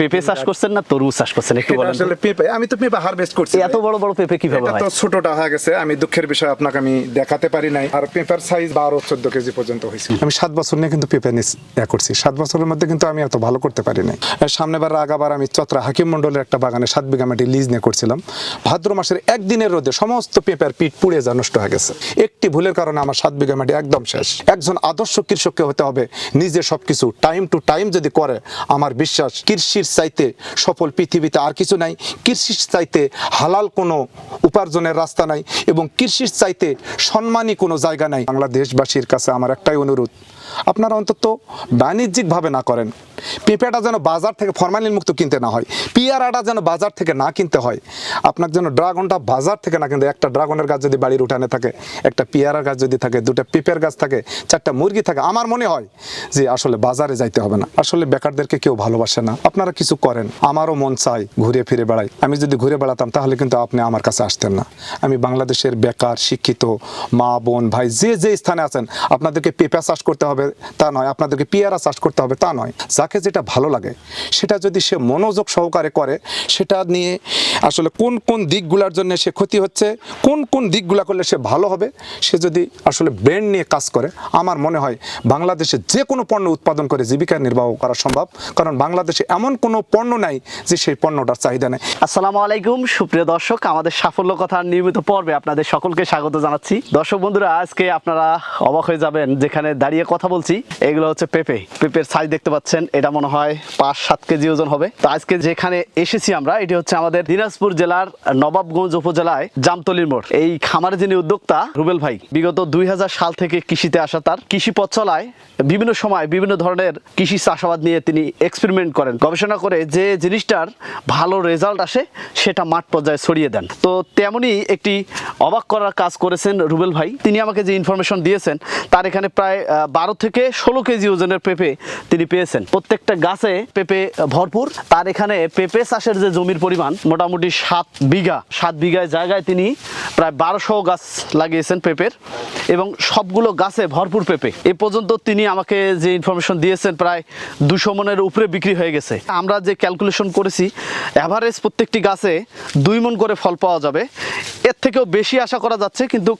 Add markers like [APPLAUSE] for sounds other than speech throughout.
পেঁপে চাষ করছেন না তরমুজ চাষ করছেন একটু বলেন আসলে পেঁপে আমি তো পেঁপে হারভেস্ট করছি। এত বড় বড় পেঁপে কীভাবে এটা হয়? তো ছোটটা হয়ে গেছে আমি দুঃখের বিষয় আপনাকে আমি দেখাতে পারি নাই। আর পেঁপার সাইজ বারো চোদ্দ কেজি পর্যন্ত হয়েছে। আমি সাত বছর নিয়ে কিন্তু পেঁপে নিয়ে ইয়া করছি। সাত বছরের মধ্যে কিন্তু আমি এত ভালো করতে পারি নাই। সামনেবার আগাবার আমি চত্রা হাকিম মন্ডলের একটা বাগানে সাত বিঘা মাটি লিজ নিয়ে করছিলাম। ভাদ্র মাসের একদিনের রোদে সমস্ত পেঁপের পিঠ পুড়ে যা নষ্ট হয়ে গেছে। একটি ভুলের কারণে আমার সাত বিঘা মাটি একদম শেষ। একজন আদর্শ কৃষককে হতে হবে নিজে সবকিছু টাইম টু টাইম যদি করে আমার বিশ্বাস কৃষির চাইতে সফল পৃথিবীতে আর কিছু নাই। কৃষির চাইতে হালাল কোনো উপার্জনের রাস্তা নাই এবং কৃষির চাইতে সম্মানী কোনো জায়গা নাই। বাংলাদেশবাসীর কাছে আমার একটাই অনুরোধ, আপনারা অন্তত বাণিজ্যিকভাবে না করেন। পেঁপেটা যেন বাজার থেকে ফরমালিন মুক্ত কিনতে না হয়, পিয়ারাটা যেন বাজার থেকে না কিনতে হয়। আপনার যেন ড্রাগনটা বাজার থেকে না কিনতে একটা ড্রাগনের গাছ যদি বাড়ির উঠানে থাকে, একটা পেয়ারার গাছ যদি থাকে, দুটো পেঁপের গাছ থাকে, চারটা মুরগি থাকে, আমার মনে হয় যে আসলে বাজারে যাইতে হবে না। আসলে বেকারদেরকে কেউ ভালোবাসে না। আপনারা কিছু করেন, আমারও মন চাই ঘুরে ফিরে বেড়াই। আমি যদি ঘুরে বেড়াতাম, তাহলে কিন্তু আপনি আমার কাছে আসতেন না। আমি বাংলাদেশের বেকার, শিক্ষিত, মা, বোন, ভাই, যে যে স্থানে আছেন, আপনাদেরকে পেঁপা চাষ করতে হবে, তা নয়। আপনাদেরকে পেয়ারা চাষ করতে হবে, তা নয়। যাকে যেটা ভালো লাগে, সেটা যদি সে মনোযোগ সহকারে করে, সেটা নিয়ে আসলে কোন কোন দিকগুলোর জন্য সে ক্ষতি হচ্ছে, কোন কোন দিকগুলো করলে সে ভালো হবে, সে যদি আসলে ব্রেন নিয়ে কাজ করে, আমার মনে হয় বাংলাদেশে যে কোনো পণ্য উৎপাদন করে জীবিকা নির্বাহ করা সম্ভব। কারণ বাংলাদেশে এমন কোনো পণ্য নাই যে সেই পণ্যটার চাহিদা নেই। আসসালামু আলাইকুম, সুপ্রিয় দর্শক, আমাদের সাফল্য কথার নিয়মিত পর্বে আপনাদের সকলকে স্বাগত জানাচ্ছি। দর্শক বন্ধুরা, আজকে আপনারা অবাক হয়ে যাবেন যেখানে দাঁড়িয়ে কথা বলছি, এগুলো হচ্ছে পেঁপে। পেঁপের সাইজ দেখতে পাচ্ছেন, এটা মনে হয় পাঁচ সাত কেজি ওজন হবে। তো আজকে যেখানে এসেছি আমরা, এটি হচ্ছে আমাদের দিনাজপুর জেলার নবাবগঞ্জ উপজেলায় জামতলির মোড়। এই খামারে যিনি উদ্যোক্তা, রুবেল ভাই, বিগত দুই হাজার সাল থেকে কৃষিতে আসা তার কৃষি পথ চলায় বিভিন্ন সময় বিভিন্ন ধরনের কৃষি চাষাবাদ নিয়ে তিনি এক্সপেরিমেন্ট করেন। গবেষণা করে যে জিনিসটার ভালো রেজাল্ট আসে সেটা মাঠ পর্যায়ে ছড়িয়ে দেন। তো তেমনই একটি অবাক করার কাজ করেছেন রুবেল ভাই। তিনি আমাকে যে ইনফরমেশন দিয়েছেন, তার এখানে প্রায় বারো থেকে ষোলো কেজি ওজনের পেঁপে তিনি পেয়েছেন। প্রত্যেকটা গাছে পেঁপে ভরপুর। তার এখানে পেঁপে চাষের যে জমির পরিমাণ মোটামুটি সাত বিঘা, সাত বিঘায় জায়গায় তিনি প্রায় বারোশো গাছ লাগিয়েছেন পেঁপের এবং সবগুলো গাছে ভরপুর পেঁপে। এ পর্যন্ত তিনি আমাকে যে ইনফরমেশন দিয়েছেন, প্রায় দুশো মনের উপরে বিক্রি হয়ে গেছে। আমরা যে ক্যালকুলেশন করেছি অ্যাভারেজ প্রত্যেকটি গাছে দুই মন করে ফল পাওয়া যাবে। এর থেকেও বেশি আশা করা যাচ্ছে, কিন্তু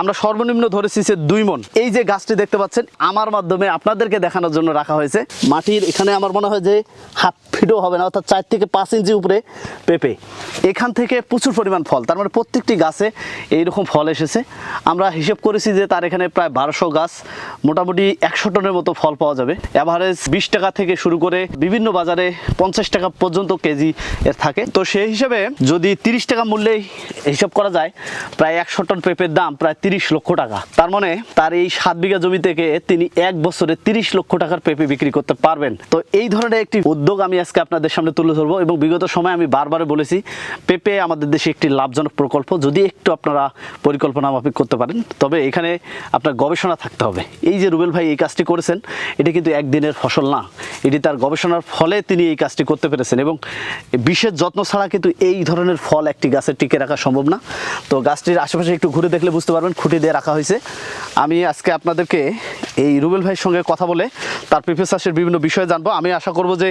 আমরা সর্বনিম্ন ধরেছি যে দুই মন। এই যে গাছটি দেখতে পাচ্ছেন, আমার মাধ্যমে আপনাদেরকে দেখানোর জন্য রাখা হয়েছে। মাটির এখানে আমার মনে হয় যে হাফ ফিটও হবে না, অর্থাৎ চার থেকে পাঁচ ইঞ্চি উপরে পেঁপে। এখান থেকে প্রচুর পরিমাণ ফল, তার মানে প্রত্যেকটি গাছে এইরকম ফল এসেছে। আমরা হিসেব করেছি যে তার এখানে প্রায় বারোশো গাছ, মোটামুটি একশো টনের মতো ফল পাওয়া যাবে। অ্যাভারেজ বিশ টাকা থেকে শুরু করে বিভিন্ন বাজারে পঞ্চাশ টাকা পর্যন্ত কেজি এর থাকে। তো সেই হিসেবে যদি তিরিশ টাকা মূল্যে হিসাব করা যায় প্রায় একশো টন পেঁপের দাম প্রায় তিরিশ লক্ষ টাকা। তার মানে তার এই সাত বিঘা জমি থেকে তিনি এক বছরে তিরিশ লক্ষ টাকার পেঁপে বিক্রি করতে পারবেন। তো এই ধরনের একটি উদ্যোগ আমি আজকে আপনাদের সামনে তুলে ধরবো এবং বিগত সময় আমি বারবার বলেছি, পেঁপে আমাদের দেশে একটি লাভজনক প্রকল্প। যদি একটু আপনারা পরিকল্পনা মাফিক করতে পারেন, তবে এখানে আপনার গবেষণা থাকতে হবে। এই যে রুবেল ভাই এই কাজটি করেছেন, এটি কিন্তু একদিনের ফসল না। এটি তার গবেষণার ফলে তিনি এই কাজটি করতে পেরেছেন এবং বিশেষ যত্ন ছাড়া কিন্তু এই ধরনের ফল একটি গাছে টিকে রাখা সম্ভব না। তো গাছটির আশেপাশে একটু ঘুরে দেখলে বুঝতে পারবেন, খুঁটি দিয়ে রাখা হয়েছে। আমি আজকে আপনাদেরকে এই রুবেল ভাইয়ের সঙ্গে কথা বলে তার পেঁপে চাষের বিভিন্ন বিষয় জানব। আমি আশা করব যে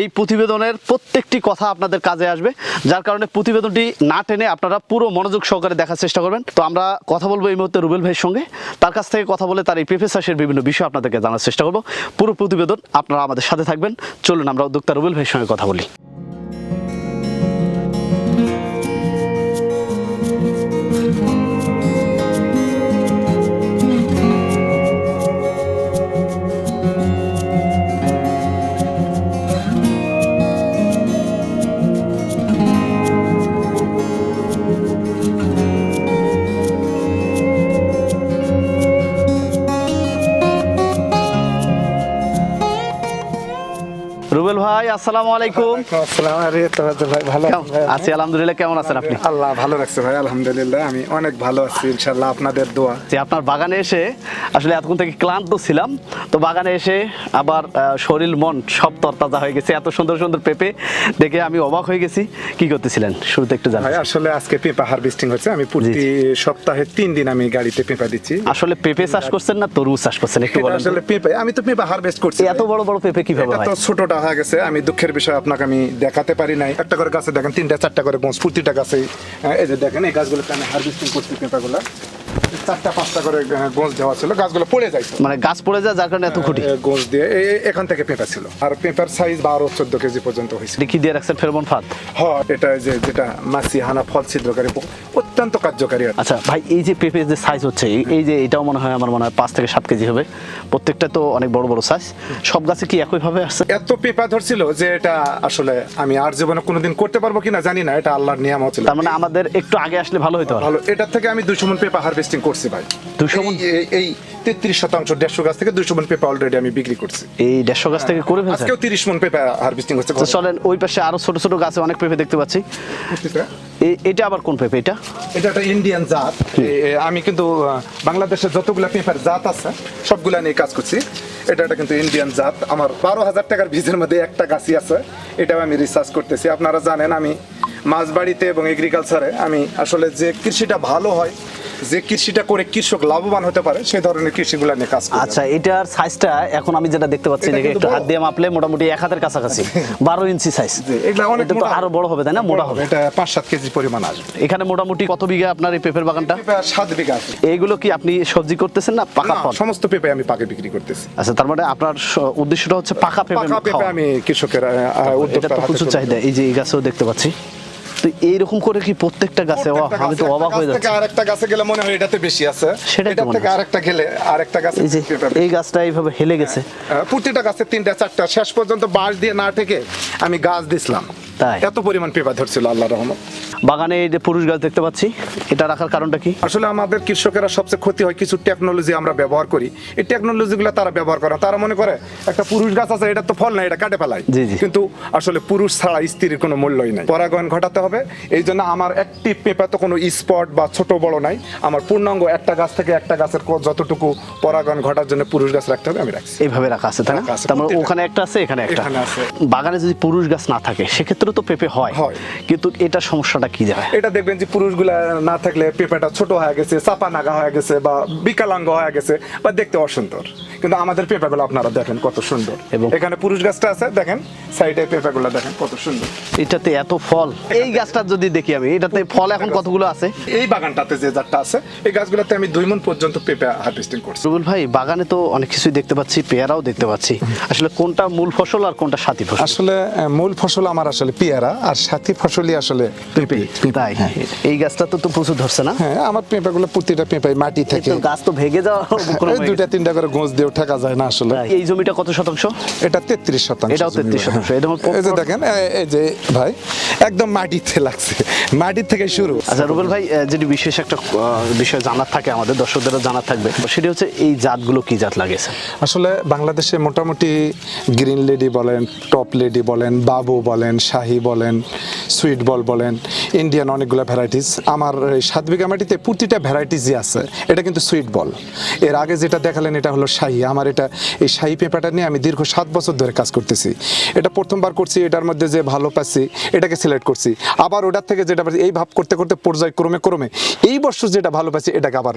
এই প্রতিবেদনের প্রত্যেকটি কথা আপনাদের কাজে আসবে, যার কারণে প্রতিবেদনটি না টেনে আপনারা পুরো মনোযোগ সহকারে দেখার চেষ্টা করবেন। তো আমরা কথা বলব এই মুহূর্তে রুবেল ভাইয়ের সঙ্গে। তার কাছ থেকে কথা বলে তার এই পেঁপে চাষের বিভিন্ন বিষয় আপনাদেরকে জানার চেষ্টা করব। পুরো প্রতিবেদন আপনারা আমাদের সাথে থাকবেন। চলুন আমরা উদ্যোক্তা রুবেল ভাইয়ের সঙ্গে কথা বলি। রুবেল ভাই আসসালামু আলাইকুম। আসসালাম আরে তোরাদের ভাই ভালো আছি? আলহামদুলিল্লাহ কেমন আছেন আপনি? আল্লাহ ভালো রাখছে ভাই আলহামদুলিল্লাহ আমি অনেক ভালো আছি ইনশাল্লাহ আপনাদের দোয়া। যে আপনার বাগানে এসে আসলে এতক্ষণ থেকে ক্লান্ত ছিলাম তো বাগানে এসে আবার শরীর মন সব তরতাজা হয়ে গেছে এত সুন্দর সুন্দর পেঁপে দেখে আমি অবাক হয়ে গেছি। কি করতেছিলেন? শুরুতে একটু জানাই ভাই আসলে আজকে পেঁপা হারভেস্টিং হচ্ছে আমি প্রতি সপ্তাহে তিন দিন আমি গাড়িতে পেঁপা দিচ্ছি। আসলে পেঁপে চাষ করছেন না তরমুজ চাষ করছেন? একটু বলেন আসলে পেঁপে আমি তো পেঁপা হারভেস্ট করছি এত বড় বড় পেঁপে কীভাবে হয়? তো ছোটটা হয়ে গেছে। আমি দুঃখের বিষয় আপনাকে আমি দেখাতে পারি নাই। একটা করে গাছে দেখেন, তিনটা, চারটা করে গোঁজ প্রতিটা গাছে এই যে দেখেন, এই গাছগুলোকে আমি হারভেস্টিং করছি পেঁপাগুলো। চারটা পাঁচটা করে গোঁজ দেওয়া ছিল গাছগুলো পড়ে যাইতো। মানে গাছ পড়ে যায় যার কারণে এত খুঁটি? গোঁজ দিয়ে এখান থেকে পেঁপা ছিল। আর পেঁপার সাইজ বারো চোদ্দ কেজি পর্যন্ত হয়েছিল দেখি দিয়ে রাখছেন ফেরমন ফাঁদ? হয় এটা যে যেটা মাছি হানা ফল ছিদ্রকারী অত্যন্ত কার্যকারী আচ্ছা ভাই এই যে পেঁপে যে সাইজ হচ্ছে এই- এই যে এটাও মনে হয় আমার মনে হয় পাঁচ থেকে সাত কেজি হবে। প্রত্যেকটা তো অনেক বড় বড় সাইজ সব গাছে কি একইভাবে আসছে? এত পেঁপা ধরছিল যে এটা আসলে আমি আর জীবনে কোনোদিন করতে পারব কিনা জানি না এটা আল্লাহর নিয়ামত ছিল। তার মানে আমাদের একটু আগে আসলে ভালো হতো ভালো এটার থেকে আমি দুশো মন পেঁপা হারভেস্টিং করছি ভাই। 200 মণ? এই- তেত্রিশ শতাংশ দেড়শো গাছ থেকে দুশো মন পেঁপা অলরেডি আমি বিক্রি করছি। এই দেড়শো গাছ থেকে করে ফেলছে আজকেও তিরিশ মন পেঁপা হারভেস্টিং হচ্ছে তো চলেন ওই পাশে আরও ছোট ছোট গাছে অনেক পেঁপে দেখতে পাচ্ছি। এটা আবার কোন পেঁপে এটা? এটা একটা ইন্ডিয়ান জাত। আমি কিন্তু বাংলাদেশের যতগুলা পেপার জাত আছে সবগুলা নিয়ে কাজ করছি। এটা একটা কিন্তু ইন্ডিয়ান জাত। আমার বারো হাজার টাকার বীজের মধ্যে একটা গাছই আছে। এটাও আমি রিসার্চ করতেছি। আপনারা জানেন আমি মাছবাড়িতে এবং এগ্রিকালচারে আমি আসলে যে কৃষিটা ভালো হয় যে কৃষিটা করে কৃষক লাভবান হতে পারে সেই ধরনের কৃষিগুলা নিয়ে কাজ আচ্ছা এটার সাইজটা এখন আমি যেটা দেখতে পাচ্ছি এটা একটু হাত দিয়ে মাপলে মোটামুটি এক হাতের কাছাকাছি [LAUGHS] বারো ইঞ্চি সাইজ এগুলা অনেক আরও বড় হবে তাই না? মোটা হবে। এটা পাঁচ সাত কেজি পরিমাণ আসবে। এখানে মোটামুটি কত বিঘা আপনার এই পেঁপের বাগানটা? সাত বিঘা আছে এইগুলো কি আপনি সবজি করতেছেন না পাকা ফল? সমস্ত পেঁপে আমি পাকে বিক্রি করতেছি। আচ্ছা তার মানে আপনার উদ্দেশ্যটা হচ্ছে পাকা পেঁপে পেঁপে আমি কৃষকের আহ, আহ, এটা উদ্যোক্তার তো হাতে প্রচুর চাহিদা এই যে এই গাছেও দেখতে পাচ্ছি। তো এইরকম করে কি প্রত্যেকটা গাছে আমি তো অবাক একটা হয়ে যাচ্ছি। আরেকটা গাছে গেলে মনে হয় এটাতে বেশি আছে। সেটা এটা থেকে। আরেকটা গেলে আরেকটা গাছে এই গাছটা এইভাবে হেলে গেছে। প্রতিটা গাছে তিনটা চারটা। শেষ পর্যন্ত বাঁশ দিয়ে না থেকে আমি গাছ দিছিলাম। তাই? এত পরিমাণ পেঁপা ধরছিল আল্লাহ রহমত। বাগানে এই যে পুরুষ গাছ দেখতে পাচ্ছি এটা রাখার কারণটা কি? আসলে আমাদের কৃষকেরা সবচেয়ে ক্ষতি হয় কিছু টেকনোলজি আমরা ব্যবহার করি। এই টেকনোলজিগুলো তারা ব্যবহার করে তারা মনে করে একটা পুরুষ গাছ আছে এটা তো ফল না এটা কাটে ফেলায়। জি, জি। কিন্তু আসলে পুরুষ ছাড়া স্ত্রীর কোনো মূল্যই নাই। পরাগায়ন ঘটাতে হবে। এই জন্য আমার একটি পেঁপা তো কোনো স্পট বা ছোট বড় নাই। আমার পূর্ণাঙ্গ একটা গাছ থেকে একটা গাছের যতটুকু পরাগায়ন ঘটার জন্য পুরুষ গাছ রাখতে হবে আমি রাখছি। এইভাবে রাখা আছে তাই না? রাখা আছে, তার মানে। ওখানে একটা আছে এখানে একটা। এখানে আছে। বাগানে যদি পুরুষ গাছ না থাকে সেক্ষেত্রে তো পেঁপে হয়। হয়। কিন্তু এটা সমস্যাটা কি যাবে এটা দেখবেন যে পুরুষগুলা না থাকলে পেঁপাটা ছোট হয়ে গেছে চাপা নাগা হয়ে গেছে বা বিকালাঙ্গ হয়ে গেছে বা দেখতে অসুন্দর। কিন্তু আমাদের পেঁপাগুলো আপনারা দেখেন কত সুন্দর। এবং- এখানে পুরুষ গাছটা আছে দেখেন সাইডে পেঁপাগুলো দেখেন কত সুন্দর। এটাতে এত ফল। এই গাছটা যদি দেখি আমি এটাতে ফল এখন কতগুলো আছে? এই বাগানটাতে যে জাতটা আছে এই গাছগুলোতে আমি দুই মন পর্যন্ত পেঁপা হারভেস্টিং করছি। রুবেল ভাই বাগানে তো অনেক কিছুই দেখতে পাচ্ছি পেয়ারাও দেখতে পাচ্ছি। আসলে কোনটা মূল ফসল আর কোনটা সাথী ফসল? আসলে মূল ফসল আমার আসলে পেয়ারা আর সাথী ফসলই আসলে পেঁপে। তাই এই গাছটা তো তো প্রচুর ধরছে না? হ্যাঁ আমার পেঁপাগুলো প্রতিটা পেঁপাই মাটি থেকে। গাছ তো ভেঙে যাওয়া হয়ে দুইটা তিনটা করে গোঁজ ঠেকা যায় না আসলে। এই জমিটা কত শতাংশ? এটা তেত্রিশ শতাংশ এটাও জমি। 33 শতাংশ। এটা এই যে দেখেন এই যে ভাই একদম মাটিতে লাগছে। থেকে শুরু। আচ্ছা রুবেল ভাই যেটি বিশেষ একটা বিষয় জানার থাকে আমাদের দর্শকদেরও জানার থাকবে সেটি হচ্ছে এই জাতগুলো কি জাত লাগিয়েছে আসলে বাংলাদেশে মোটামুটি গ্রিন লেডি বলেন টপ লেডি বলেন বাবু বলেন শাহি বলেন সুইট বল বলেন ইন্ডিয়ান অনেকগুলো ভ্যারাইটিস আমার সাত বিঘা মাটিতে প্রতিটা ভ্যারাইটিসই আছে। এটা কিন্তু সুইট বল এর আগে যেটা দেখালেন এটা হলো শাহি। আমার এটা এই শাহি পেঁপাটা নিয়ে আমি দীর্ঘ সাত বছর ধরে কাজ করতেছি। এটা প্রথমবার করছি এটার মধ্যে যে ভালো পাচ্ছি এটাকে সিলেক্ট করছি। আবার ওটার থেকে যেটা পাচ্ছি এই ভাব করতে করতে পর্যায়ক্রমে ক্রমে ক্রমে এই বছর যেটা ভালো পাচ্ছি এটাকে আবার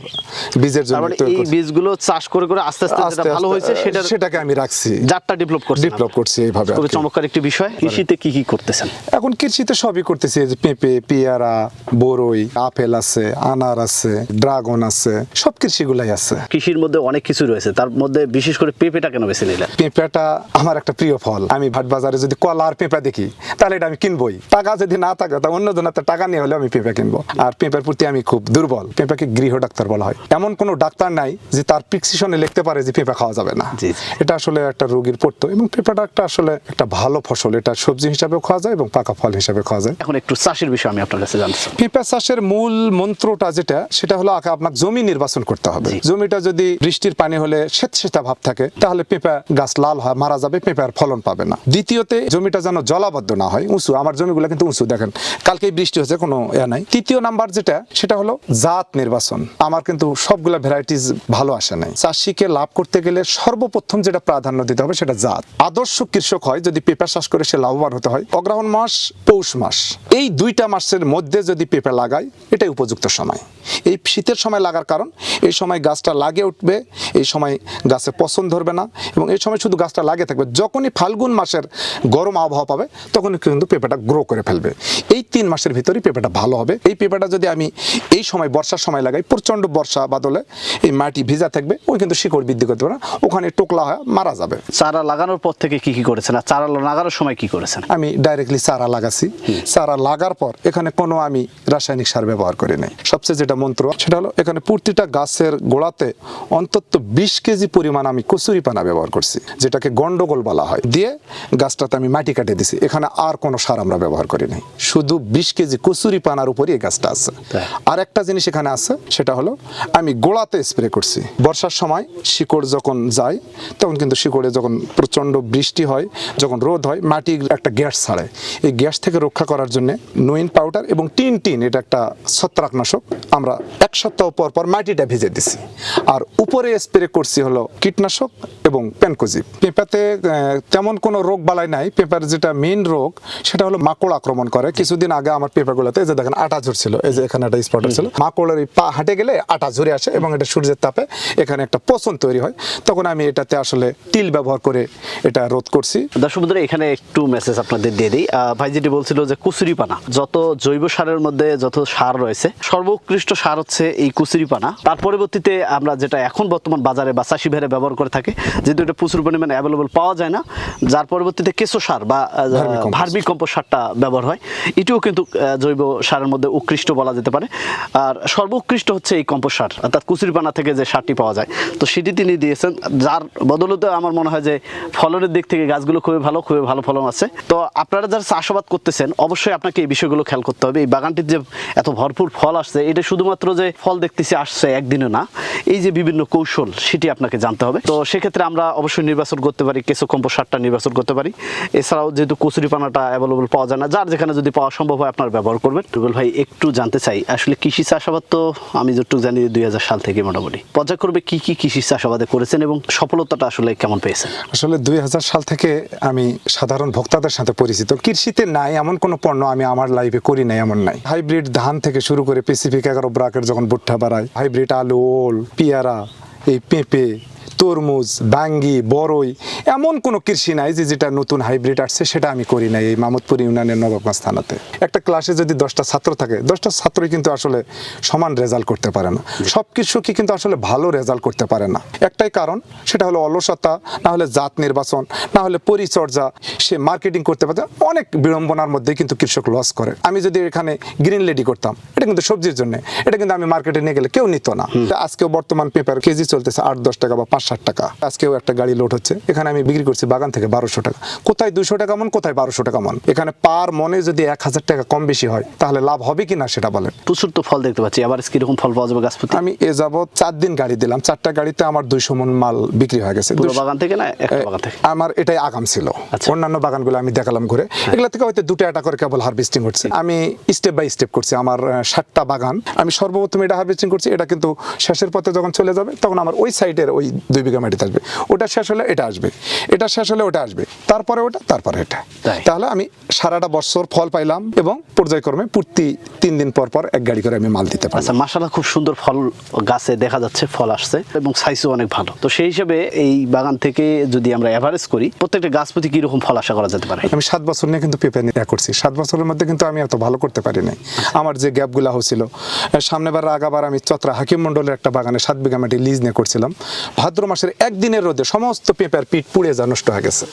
বীজের জন্য এই বীজগুলো চাষ করে করে আস্তে আস্তে আস্তে ভালো হয়েছে সেটা সেটাকে আমি রাখছি। জাতটা ডেভেলপ করছি ডেভেলপ করছি এইভাবে খুবই চমৎকার একটি বিষয়। কৃষিতে কি কি করতেছেন? এখন কৃষিতে সবই করতেছি এই যে পেঁপে পেয়ারা বরই আপেল আছে আনার আছে ড্রাগন আছে সব কৃষিগুলাই আছে। কৃষির মধ্যে অনেক কিছু রয়েছে তার মধ্যে বিশেষ করে পেঁপেটা কেন বেছে নিলেন পেঁপেটা আমার একটা প্রিয় ফল। আমি ভাট বাজারে যদি কলা আর পেঁপা দেখি তাহলে এটা আমি কিনবই। টাকা যদি না থাকে তা অন্য জনের টাকা নিয়ে হলে আমি পেঁপে কিনবো। আর পেঁপের প্রতি আমি খুব দুর্বল। পেঁপাকে গৃহ ডাক্তার বলা হয়। এমন কোনো ডাক্তার নাই যে তার প্রিসক্রিপশনে লিখতে পারে যে পেঁপা খাওয়া যাবে না। এটা আসলে একটা রোগীর পড়তো এবং পেঁপাটা একটা আসলে একটা ভালো ফসল। এটা সবজি হিসাবে খাওয়া যায় এবং পাকা ফল হিসাবে খাওয়া যায়। এখন একটু চাষের বিষয় আমি আপনার কাছে জানতে চাই। পেঁপা চাষের মূল মন্ত্রটা যেটা সেটা হলো আগে আপনার জমি নির্বাচন করতে হবে। জমিটা যদি বৃষ্টির পানি হলে স্বেচ্ছেতা ভাব থাকে তাহলে পেঁপা গাছ লাল হয় মারা যাবে পেঁপার ফলন পাবে না। দ্বিতীয়তে জমিটা যেন জলাবদ্ধ না হয় উঁচু। আমার জমিগুলো কিন্তু উঁচু দেখেন। কালকেই বৃষ্টি হচ্ছে কোনো ইয়া নাই। তৃতীয় নাম্বার যেটা সেটা হলো জাত নির্বাচন। আমার কিন্তু সবগুলা ভ্যারাইটিস ভালো আসে নাই। চাষিকে লাভ করতে গেলে সর্বপ্রথম যেটা প্রাধান্য দিতে হবে সেটা জাত। আদর্শ কৃষক হয় যদি পেঁপা চাষ করে সে লাভবান হতে হয় অগ্রহণ মাস পৌষ মাস। এই দুইটা মাস মাসের মধ্যে যদি পেঁপে লাগাই এটাই উপযুক্ত সময়। এই শীতের সময় লাগার কারণ এই সময় গাছটা লাগে উঠবে এই সময় গাছে পছন্দ ধরবে না এবং এই সময় শুধু গাছটা লাগে থাকবে। যখনই ফাল্গুন মাসের গরম আবহাওয়া পাবে তখনই কিন্তু পেঁপেটা গ্রো করে ফেলবে। এই তিন মাসের ভিতরেই পেঁপেটা ভালো হবে। এই পেঁপেটা যদি আমি এই সময় বর্ষার সময় লাগাই প্রচণ্ড বর্ষা বাদলে এই মাটি ভিজা থাকবে ওই কিন্তু শিকড় বৃদ্ধি করতে পারে না ওখানে টোকলা হয়ে মারা যাবে। চারা লাগানোর পর থেকে কি কি করেছেন? আর চারা লাগানোর সময় কি করেছেন? আমি ডাইরেক্টলি চারা লাগাছি। চারা লাগার পর এখানে কোনো আমি রাসায়নিক সার ব্যবহার করি নাই। সবচেয়ে যেটা মন্ত্র সেটা হলো এখানে প্রতিটা গাছের গোড়াতে অন্তত বিশ কেজি পরিমাণ আমি কচুরি পানা ব্যবহার করছি যেটাকে গন্ডগোল বলা হয়। দিয়ে গাছটাতে আমি মাটি কাটে দিছি। এখানে আর কোনো সার আমরা ব্যবহার করি নাই। শুধু বিশ কেজি কচুরি পানার উপরই এই গাছটা আছে। আর একটা জিনিস এখানে আছে সেটা হলো আমি গোড়াতে স্প্রে করছি। বর্ষার সময় শিকড় যখন যায় তখন কিন্তু শিকড়ে যখন প্রচণ্ড বৃষ্টি হয় যখন রোদ হয় মাটি একটা গ্যাস ছাড়ে। এই গ্যাস থেকে রক্ষা করার জন্য নুইন পাউডার এবং টিন টিন এটা একটা ছত্রাকনাশক আমরা এক সপ্তাহ পর পর মাটিটা ভিজে দিছি। আর উপরে স্প্রে করছি হলো কীটনাশক এবং পেনকোজিপ। পেঁপাতে তেমন কোনো রোগ বালাই নাই। পেঁপার যেটা মেইন রোগ সেটা হলো মাকড় আক্রমণ করে। কিছুদিন আগে আমার পেঁপাগুলোতে এই যে দেখেন আটা ঝরছিল এই যে এখানে একটা স্পট ছিল মাকড়ের পা হাঁটে গেলে আটা ঝরে আসে এবং এটা সূর্যের তাপে এখানে একটা পচন তৈরি হয়। তখন আমি এটাতে আসলে টিল ব্যবহার করে এটা রোধ করছি। দর্শক এখানে একটু মেসেজ আপনাদের দিয়ে দিই। আহ, ভাই যেটি বলছিল যে কুচুরি পানা যত জৈব সারের মধ্যে যত সার রয়েছে সর্বোৎকৃষ্ট সার হচ্ছে এই কুচুরি পানা তার পরবর্তীতে আমরা যেটা এখন বর্তমান বাজারে বা চাষি ভেড়ে ব্যবহার করে থাকে যেহেতু এটা প্রচুর পরিমাণে অ্যাভেলেবল পাওয়া যায় না যার পরবর্তীতে কেঁচো সার বা ভার্মি কম্পোস্ট। সারটা ব্যবহার হয়। এটিও কিন্তু জৈব সারের মধ্যে উৎকৃষ্ট বলা যেতে পারে। আর সর্বোৎকৃষ্ট হচ্ছে এই কম্পোস্ট সার অর্থাৎ কুচুরি পানা থেকে যে সারটি পাওয়া যায়। তো সেটি তিনি দিয়েছেন যার বদলতে আমার মনে হয় যে ফলনের দিক থেকে গাছগুলো খুবই ভালো খুবই ভালো ফলন আছে। তো আপনারা যারা চাষাবাদ করতেছেন অবশ্যই আপনাকে এই বিষয়গুলো খেয়াল করতে হবে। এই বাগানটির যে এত ভরপুর ফল আসছে, এটা শুধুমাত্র যে ফল দেখতেছি আসছে একদিনে না, এই যে বিভিন্ন কৌশল সেটি আপনাকে জানতে হবে। তো সেক্ষেত্রে আমরা অবশ্যই নির্বাচন করতে পারি, কেঁচো কম্পোস্ট সারটা নির্বাচন করতে পারি। এছাড়াও যেহেতু কচুরি পানাটা অ্যাভেলেবল পাওয়া যায় না, যার যেখানে যদি পাওয়া সম্ভব হয় আপনার ব্যবহার করবেন। টুবেল ভাই, একটু জানতে চাই, আসলে কৃষি চাষাবাদ তো আমি যতটুকু জানি দুই হাজার সাল থেকে মোটামুটি। পর্যায়ক্রমে কি কি কৃষি চাষাবাদে করেছেন এবং সফলতাটা আসলে কেমন পেয়েছেন? আসলে দুই হাজার সাল থেকে আমি সাধারণ ভোক্তাদের সাথে পরিচিত। কৃষিতে নাই এমন কোনো পণ্য আমি আমার লাইফে করি নাই, এমন নাই। হাইব্রিড ধান থেকে শুরু করে পেসিফিক এগারো ব্রাকের যখন ভুট্টা বাড়ায়, হাইব্রিড আলু, ওল, পেয়ারা, এই পেঁপে তরমুজ বাঙ্গি বড়ই এমন কোনো কৃষি নাই যে যেটা নতুন হাইব্রিড আসছে সেটা আমি করি নাই এই মামুদপুর ইউনিয়নের নবাবগঞ্জ থানাতে একটা ক্লাসে যদি দশটা ছাত্র থাকে দশটা ছাত্রই কিন্তু আসলে সমান রেজাল্ট করতে পারে না। সব কিছু কি কিন্তু আসলে ভালো রেজাল্ট করতে পারে না। একটাই কারণ সেটা হলো অলসতা না হলে জাত নির্বাচন না হলে পরিচর্যা সে মার্কেটিং করতে পারে অনেক বিড়ম্বনার মধ্যে কিন্তু কৃষক লস করে। আমি যদি এখানে গ্রিন লেডি করতাম এটা কিন্তু সবজির জন্য এটা কিন্তু আমি মার্কেটে নিয়ে গেলে কেউ নিত না। তা আজকেও বর্তমান পেপার কেজি চলতেছে আট দশ টাকা বা পাঁচ ষাট টাকা। আজকেও একটা গাড়ি লোড হচ্ছে। এখানে আমি বিক্রি করছি বাগান থেকে বারোশো টাকা। কোথায় দুশো টাকা মন কোথায় বারোশো টাকা মন? এখানে পার মনে যদি এক হাজার টাকা কম বেশি হয় তাহলে লাভ হবে কি না সেটা বলেন। প্রচুর তো ফল দেখতে পাচ্ছি। আবার কীরকম ফল পাওয়া যাবে গাছ আমি এ যাবৎ চার দিন গাড়ি দিলাম। চারটা গাড়িতে আমার দুইশো মন মাল বিক্রি হয়ে গেছে। পুরো 200 বাগান থেকে না একটা বাগান থেকে? আমার এটাই আগাম ছিল। আচ্ছা। অন্যান্য বাগানগুলো আমি দেখালাম ঘুরে। এগুলা থেকে হয়তো দুটো একটা করে কেবল হারভেস্টিং হচ্ছে। আমি স্টেপ বাই স্টেপ করছি। আমার ষাটটা বাগান। আমি সর্বপ্রথম এটা হারভেস্টিং করছি। এটা কিন্তু শেষের পথে যখন চলে যাবে তখন আমার ওই সাইডের ওই দুই বিঘা মাটিতে আসবে। ওটা শেষ হলে এটা আসবে। এটা শেষ হলে ওটা আসবে। তারপরে ওটা তারপরে এটা। তাহলে আমি সারাটা বছর ফল পাইলাম এবং পর্যায়ক্রমে প্রতি তিন দিন পর পর এক গাড়ি করে আমি মাল দিতে পারি আচ্ছা মাসালা খুব সুন্দর ফল গাছে দেখা যাচ্ছে ফল আসছে এবং সাইজও অনেক ভালো। তো সেই হিসেবে এই বাগান থেকে যদি আমরা এভারেজ করি প্রত্যেকটা গাছ প্রতি কীরকম ফল আশা করা যেতে পারে? আমি সাত বছর নিয়ে কিন্তু পেঁপে নিয়ে করছি। সাত বছরের মধ্যে কিন্তু আমি এত ভালো করতে পারি নাই। আমার যে গ্যাপগুলো হয়েছিল সামনেবার আগাবার আমি চত্রা হাকিম মন্ডলের একটা বাগানে সাত বিঘা মাটি লিজ নিয়ে করছিলাম। ভাদ্র মাসের একদিনের রোদে সমস্ত পেঁপের পিঠ পুড়ে যা নষ্ট হয়ে গেছে।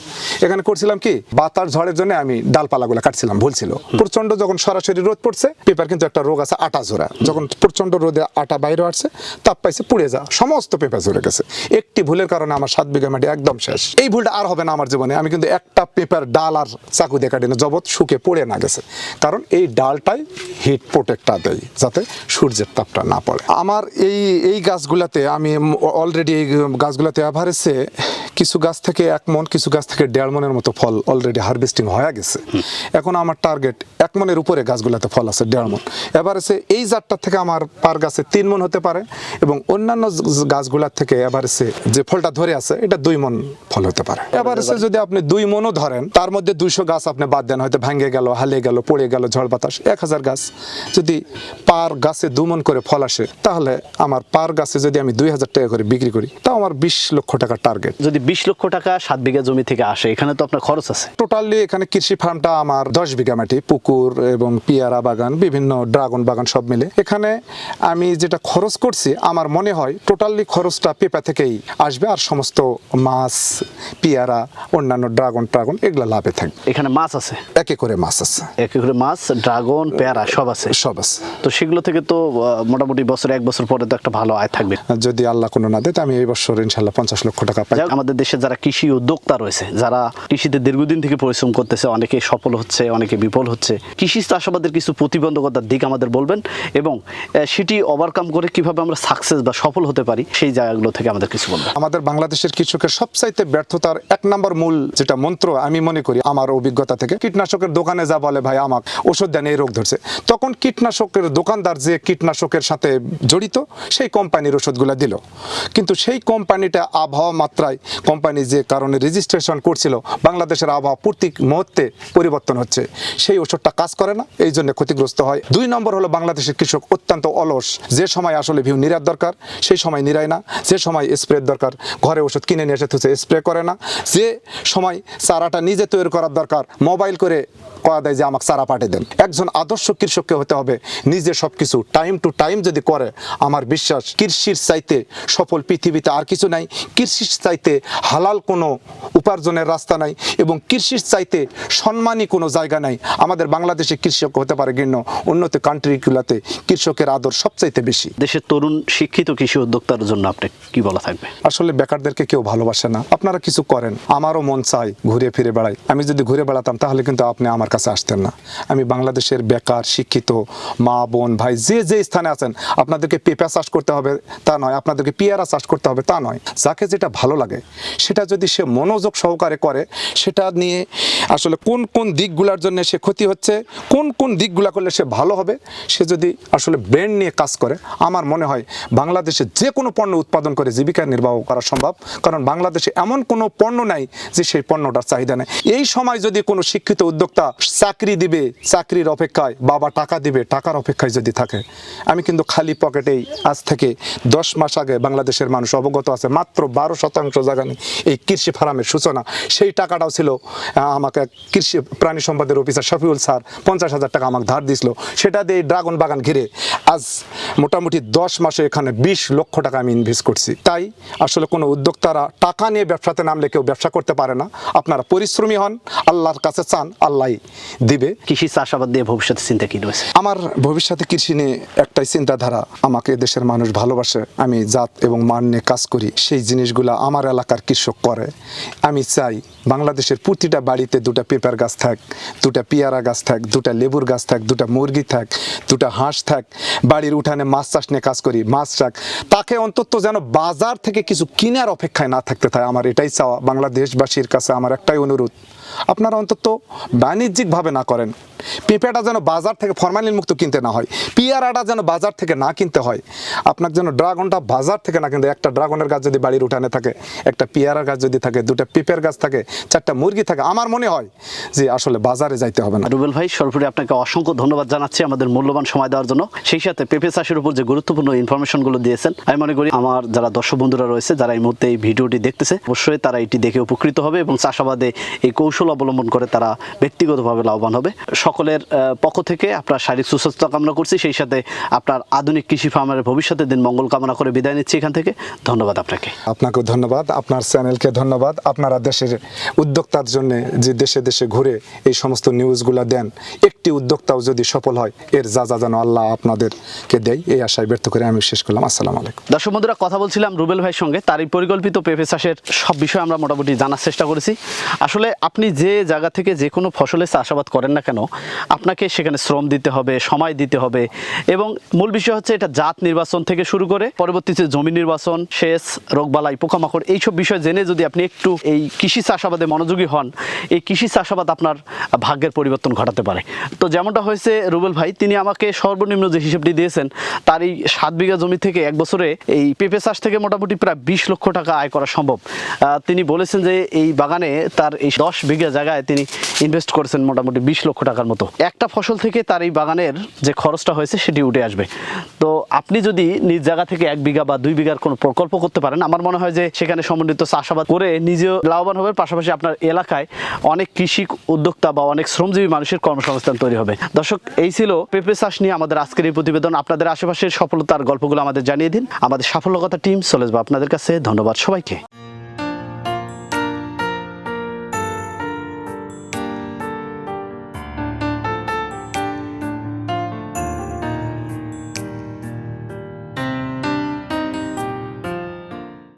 এখানে করছিলাম কি? বাতাস ঝড়ের জন্য আমি ডালপালাগুলো কাটছিলাম ভুলছিল প্রচণ্ড যখন সরাসরি রোদ পড়ছে, পেঁপের কিন্তু একটা রোগ আছে আটা ঝোরা। যখন প্রচণ্ড রোদে আটা বাইরে আসছে, তাপ পাইছে, পুড়ে যা, সমস্ত পেঁপে ঝরে গেছে। একটি ভুলের কারণে আমার সাত বিঘা মাটি একদম শেষ। এই ভুলটা আর হবে না আমার জীবনে। আমি কিন্তু একটা পেপার ডাল আর চাকু দিয়ে কাটি না জবত শুকে পড়ে না গেছে। কারণ এই ডালটাই হিট প্রোটেক্টটা দেয়, যাতে সূর্যের তাপটা না পড়ে। আমার এই এই গাছগুলাতে আমি অলরেডি গাছগুলোতে অ্যাভারেজে কিছু গাছ থেকে এক মন, কিছু গাছ থেকে দেড় মনের মতো ফল অলরেডি হারভেস্টিং হয়ে গেছে। এখন আমার টার্গেট এক মনের উপরে গাছগুলোতে ফল আছে, দেড় মন। এভারেজে এই জাতটা থেকে আমার পার গাছে তিন মন হতে পারে এবং অন্যান্য গাছগুলোর থেকে এভারেজে যে ফলটা ধরে আছে, এটা দুই মন ফল হতে পারে। এভারেজে যদি আপনি দুই মনও ধরেন, তার মধ্যে দুইশো গাছ আপনি বাদ দেন, হয়তো ভাঙ্গে গেল হালে গেল, পড়ে গেল, ঝড় বাতাস, এক হাজার গাছ। যদি পার গাছে দু মন করে ফল আসে, তাহলে আমার পার গাছে যদি আমি দুই হাজার টাকা করে বিক্রি করি, তাও আমার বিশ লক্ষ টাকার টার্গেট যদি বিশ লক্ষ টাকা সাত বিঘা জমি থেকে আসে এখানে তো আপনার খরচ আছে। টোটালি এখানে কৃষি ফার্মটা আমার দশ বিঘা মাটি পুকুর এবং পিয়ারা বাগান বিভিন্ন ড্রাগন বাগান সব মিলে। এখানে আমি যেটা খরচ করছি আমার মনে হয় টোটালি খরচটা পেঁপা থেকেই আসবে আর সমস্ত মাছ পিয়ারা অন্যান্য ড্রাগন ট্রাগন এগুলো লাভে থাকবে। এখানে মাছ আছে? একে করে মাছ আছে। এক করে মাছ ড্রাগন পেয়ারা সব আছে? সব আছে। তো সেগুলো থেকে তো মোটামুটি বছর এক বছর পরে তো একটা ভালো আয় থাকবে। যদি আল্লাহ কোনো না দেয় আমি এই বছর ইনশাল্লাহ পঞ্চাশ লক্ষ টাকা পাই। আমাদের দেশে যারা কৃষি উদ্যোক্তা রয়েছে যারা কৃষিতে দীর্ঘদিন থেকে পরিশ্রম করতেছে অনেকে সফল হচ্ছে অনেকে বিফল হচ্ছে। কৃষি চাষাবাদের কিছু প্রতিবন্ধকতার দিক আমাদের বলবেন এবং সেটি ওভারকাম করে কীভাবে আমরা সাকসেস বা সফল হতে পারি সেই জায়গাগুলো থেকে আমাদের কিছু বলবেন। আমাদের বাংলাদেশের কৃষকের সবচাইতে ব্যর্থতার এক নম্বর মূল যেটা মন্ত্র আমি মনে করি আমার অভিজ্ঞতা থেকে কীটনাশকের দোকানে যা বলে ভাই আমাক ওষুধ দেন এই রোগ ধরছে। তখন কীটনাশকের দোকানদার যে কীটনাশকের সাথে জড়িত সেই কোম্পানির ওষুধগুলো দিল। কিন্তু সেই কোম্পানিটা আবহাওয়া মাত্রায় কোম্পানি যে কারণে রেজিস্ট্রেশন করছিল, বাংলাদেশের আবহাওয়া প্রতি মুহূর্তে পরিবর্তন হচ্ছে। সেই ওষুধটা কাজ করে না, এই জন্য ক্ষতিগ্রস্ত হয়। দুই নম্বর হলো বাংলাদেশের কৃষক অত্যন্ত অলস। যে সময় আসলে ভিউ নিরার দরকার, সেই সময় নিরায় না। যে সময় স্প্রের দরকার, ঘরে ওষুধ কিনে নিয়ে এসে স্প্রে করে না। যে সময় চারাটা নিজে তৈরি করার দরকার মোবাইল করে কয়া দেয় যে আমাকে চারা পাঠিয়ে দেন। একজন আদর্শ কৃষককে হতে হবে, নিজে সব কিছু টাইম টু টাইম যদি করে, আমার বিশ্বাস কৃষির চাইতে সফল পৃথিবীতে আর কিছু নাই। কৃষির চাইতে হালাল কোনো উপার্জনের রাস্তা নাই এবং কৃষির চাইতে সম্মানী কোনো জায়গা নাই। আমাদের বাংলাদেশে কৃষক হতে পারে গিন্ন উন্নত কান্ট্রিগুলোতে কৃষকের আদর সবচাইতে বেশি। দেশের তরুণ শিক্ষিত কৃষি উদ্যোক্তার জন্য আপনি কি বলা থাকবে? আসলে বেকারদেরকে কেউ ভালোবাসে না। আপনারা কিছু করেন আমারও মন চাই ঘুরে ফিরে বেড়াই। আমি যদি ঘুরে বেড়াতাম তাহলে কিন্তু আপনি আমার কাছে আসতেন না। আমি বাংলাদেশের বেকার শিক্ষিত মা বোন ভাই যে যে স্থানে আছেন আপনাদেরকে পেঁপা চাষ করতে হবে তা নয় আপনাদেরকে পেয়ারা চাষ করতে হবে তা নয়, যাকে যেটা ভালো লাগে, সেটা যদি সে মনোযোগ সহকারে করে, সেটা নিয়ে আসলে কোন কোন দিকগুলোর জন্য সে ক্ষতি হচ্ছে, কোন কোন দিকগুলো করলে সে ভালো হবে, সে যদি আসলে ব্রেন নিয়ে কাজ করে, আমার মনে হয় বাংলাদেশে যে কোনো পণ্য উৎপাদন করে জীবিকা নির্বাহ করা সম্ভব। কারণ বাংলাদেশে এমন কোনো পণ্য নাই যে সেই পণ্যটার চাহিদা নেই। এই সময় যদি কোনো শিক্ষিত উদ্যোক্তা চাকরি দিবে, চাকরির অপেক্ষায় বাবা টাকা দিবে, টাকার অপেক্ষায় যদি থাকে, আমি কিন্তু খালি পকেটেই আজ থেকে দশ মাস আগে বাংলাদেশের মানুষ অবগত আছে। মাত্র বারো শতাংশ জায়গা নেই এই কৃষি ফার্মের সূচনা। সেই টাকাটাও ছিল আমাকে কৃষি প্রাণী সম্পদের অফিসার শফিউল স্যার পঞ্চাশ হাজার টাকা আমাকে ধার দিছিল সেটা দিয়ে ড্রাগন বাগান ঘিরে আজ মোটামুটি দশ মাসে এখানে বিশ লক্ষ টাকা আমি ইনভেস্ট করছি। তাই আসলে কোনো উদ্যোক্তারা টাকা নিয়ে ব্যবসাতে নামলে কেউ ব্যবসা করতে পারে না। আপনারা পরিশ্রমী হন আল্লাহর কাছে চান আল্লাহ দিবে। কৃষি চাষাবাদ দিয়ে ভবিষ্যতে চিন্তা কি রয়েছে? আমার ভবিষ্যতে কৃষি নিয়ে একটাই চিন্তাধারা আমাকে দেশের মানুষ ভালোবাসে আমি জাত এবং মান নিয়ে কাজ করি। সেই জিনিসগুলো আমার এলাকার কৃষক করে। আমি চাই বাংলাদেশের প্রতিটা বাড়িতে দুটা পেঁপার গাছ থাক, দুটা পেয়ারা গাছ থাক, দুটা লেবুর গাছ থাক, দুটা মুরগি থাক, দুটা হাঁস থাক, বাড়ির উঠানে মাছ চাষ নিয়ে কাজ করি, মাছ থাক তাকে অন্তত যেন বাজার থেকে কিছু কেনার অপেক্ষায় না থাকতে থাকে আমার এটাই চাওয়া। বাংলাদেশবাসীর কাছে আমার একটাই অনুরোধ, আপনারা অন্তত বাণিজ্যিকভাবে না করেন। পেঁপেটা যেন বাজার থেকে ফরমালিন মুক্ত কিনতে না হয়। পিয়ারাটা যেন বাজার থেকে না কিনতে হয়। আপনার যেন ড্রাগনটা বাজার থেকে না কিনতে একটা ড্রাগনের গাছ যদি বাড়ির উঠানে থাকে, একটা পেয়ারার গাছ যদি থাকে, দুটা পেঁপের গাছ থাকে, চারটা মুরগি থাকে, আমার মনে হয় যে আসলে বাজারে যাইতে হবে না। রুবেল ভাই, সর্বোপরি আপনাকে অসংখ্য ধন্যবাদ জানাচ্ছি আমাদের মূল্যবান সময় দেওয়ার জন্য। সেই সাথে পেঁপে চাষের উপর যে গুরুত্বপূর্ণ ইনফরমেশনগুলো দিয়েছেন, আমি মনে করি আমার যারা দর্শক বন্ধুরা রয়েছে, যারা এই মুহূর্তে এই ভিডিওটি দেখতেছে, অবশ্যই তারা এটি দেখে উপকৃত হবে এবং চাষাবাদে এই কৌশল অবলম্বন করে তারা ব্যক্তিগতভাবে লাভবান হবে। সকলের পক্ষ থেকে আপনার শারীরিক সুস্বাস্থ্য কামনা করছি। সেই সাথে আপনার আধুনিক কৃষি ফার্মের ভবিষ্যতের দিন মঙ্গল কামনা করে বিদায় নিচ্ছি এখান থেকে। ধন্যবাদ আপনাকে। আপনাকেও ধন্যবাদ। আপনার চ্যানেলকে ধন্যবাদ। আপনারা দেশের উদ্যোক্তার জন্য যে দেশে দেশে ঘুরে এই সমস্ত নিউজগুলো দেন একটি উদ্যোক্তাও যদি সফল হয় এর যা যা যেন আল্লাহ আপনাদেরকে দেয় এই আশায় ব্যর্থ করে আমি শেষ করলাম। আসসালামু আলাইকুম। দর্শক বন্ধুরা কথা বলছিলাম রুবেল ভাইয়ের সঙ্গে। তার এই পরিকল্পিত পেঁপে চাষের সব বিষয় আমরা মোটামুটি জানার চেষ্টা করেছি। আসলে আপনি যে জায়গা থেকে যে কোনো ফসলের চাষাবাদ করেন না কেন আপনাকে সেখানে শ্রম দিতে হবে, সময় দিতে হবে এবং মূল বিষয় হচ্ছে এটা জাত নির্বাচন থেকে শুরু করে পরবর্তীতে জমি নির্বাচন, সেচ, রোগবালাই, পোকামাকড় এইসব বিষয় জেনে যদি আপনি একটু এই কৃষি চাষাবাদে মনোযোগী হন, এই কৃষি চাষাবাদ আপনার ভাগ্যের পরিবর্তন ঘটাতে পারে। তো যেমনটা হয়েছে রুবেল ভাই, তিনি আমাকে সর্বনিম্ন যে হিসেবটি দিয়েছেন, তার এই সাত বিঘা জমি থেকে এক বছরে এই পেঁপে চাষ থেকে মোটামুটি প্রায় বিশ লক্ষ টাকা আয় করা সম্ভব। তিনি বলেছেন যে এই বাগানে তার এই দশ বিঘা জায়গায় তিনি ইনভেস্ট করেছেন মোটামুটি বিশ লক্ষ টাকার মতো। একটা ফসল থেকে তার এই বাগানের যে খরচটা হয়েছে সেটি উঠে আসবে। তো আপনি যদি নিজ জায়গা থেকে এক বিঘা বা দুই বিঘার কোনো প্রকল্প করতে পারেন, আমার মনে হয় যে সেখানে সমন্বিত চাষাবাদ করে নিজেও লাভবান হবে পাশাপাশি আপনার এলাকায় অনেক কৃষি উদ্যোক্তা বা অনেক শ্রমজীবী মানুষের কর্মসংস্থান তৈরি হবে। দর্শক, এই ছিল পেঁপে চাষ নিয়ে আমাদের আজকের এই প্রতিবেদন। আপনাদের আশেপাশের সফলতার গল্পগুলো আমাদের জানিয়ে দিন। আমাদের সাফল্য কথা টিম চলে যাব আপনাদের কাছে ধন্যবাদ সবাইকে।